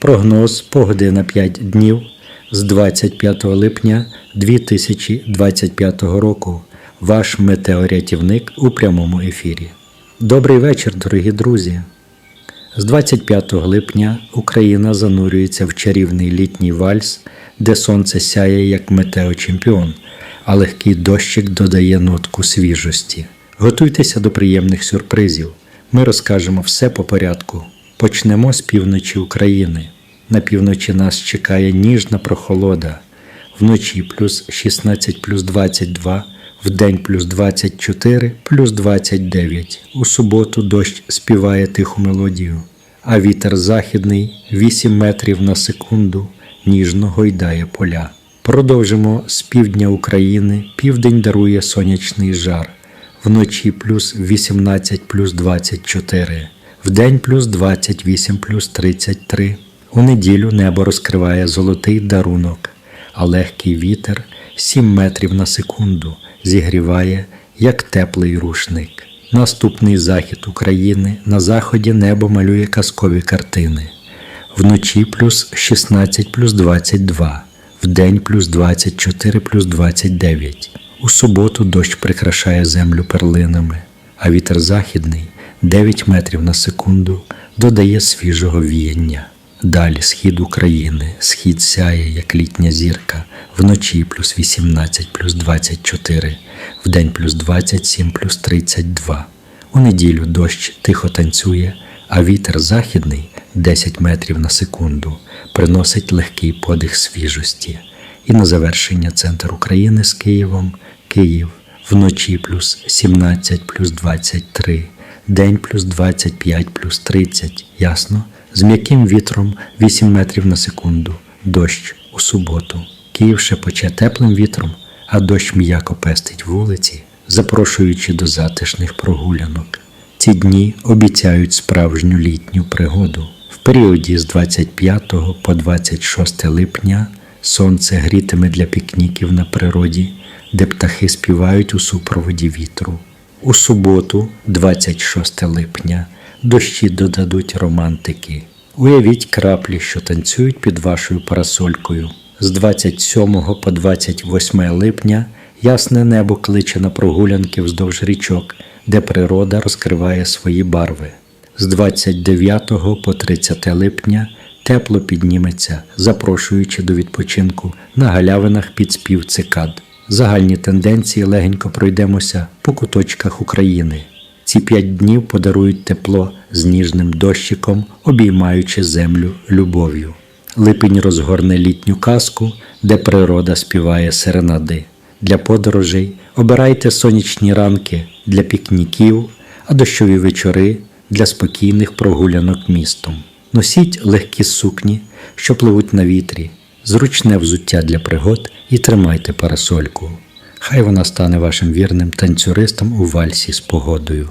Прогноз погоди на 5 днів з 25 липня 2025 року. Ваш метеорятівник у прямому ефірі. Добрий вечір, дорогі друзі. З 25 липня Україна занурюється в чарівний літній вальс, де сонце сяє як метеочемпіон, а легкий дощик додає нотку свіжості. Готуйтеся до приємних сюрпризів. Ми розкажемо все по порядку. Почнемо з півночі України. На півночі нас чекає ніжна прохолода. Вночі плюс 16 плюс 22, вдень плюс 24 плюс 29. У суботу дощ співає тиху мелодію, а вітер західний 8 метрів на секунду ніжно гойдає поля. Продовжимо з півдня України. Південь дарує сонячний жар. Вночі плюс 18 плюс 24, вдень плюс 28 плюс 33. У неділю небо розкриває золотий дарунок, а легкий вітер 7 метрів на секунду зігріває, як теплий рушник. Наступний захід України на заході небо малює казкові картини. Вночі плюс 16 плюс 22, вдень плюс 24 плюс 29. У суботу дощ прикрашає землю перлинами, а вітер західний 9 метрів на секунду додає свіжого віяння. Далі схід України, схід сяє, як літня зірка, вночі плюс 18 плюс 24, вдень плюс 27 плюс 32. У неділю дощ тихо танцює, а вітер західний 10 метрів на секунду приносить легкий подих свіжості. І на завершення центр України з Києвом, Київ, вночі плюс 17 плюс 23, день плюс 25 плюс 30, ясно? З м'яким вітром 8 метрів на секунду, дощ у суботу. Київ шепоче теплим вітром, а дощ м'яко пестить вулиці, запрошуючи до затишних прогулянок. Ці дні обіцяють справжню літню пригоду. В періоді з 25 по 26 липня сонце грітиме для пікніків на природі, де птахи співають у супроводі вітру. У суботу, 26 липня, дощі додадуть романтики. Уявіть краплі, що танцюють під вашою парасолькою. З 27 по 28 липня ясне небо кличе на прогулянки вздовж річок, де природа розкриває свої барви. З 29 по 30 липня тепло підніметься, запрошуючи до відпочинку на галявинах під спів цикад. Загальні тенденції легенько пройдемося по куточках України. Ці п'ять днів подарують тепло з ніжним дощиком, обіймаючи землю любов'ю. Липень розгорне літню казку, де природа співає серенади. Для подорожей обирайте сонячні ранки для пікніків, а дощові вечори для спокійних прогулянок містом. Носіть легкі сукні, що пливуть на вітрі, зручне взуття для пригод і тримайте парасольку. Хай вона стане вашим вірним танцюристом у вальсі з погодою.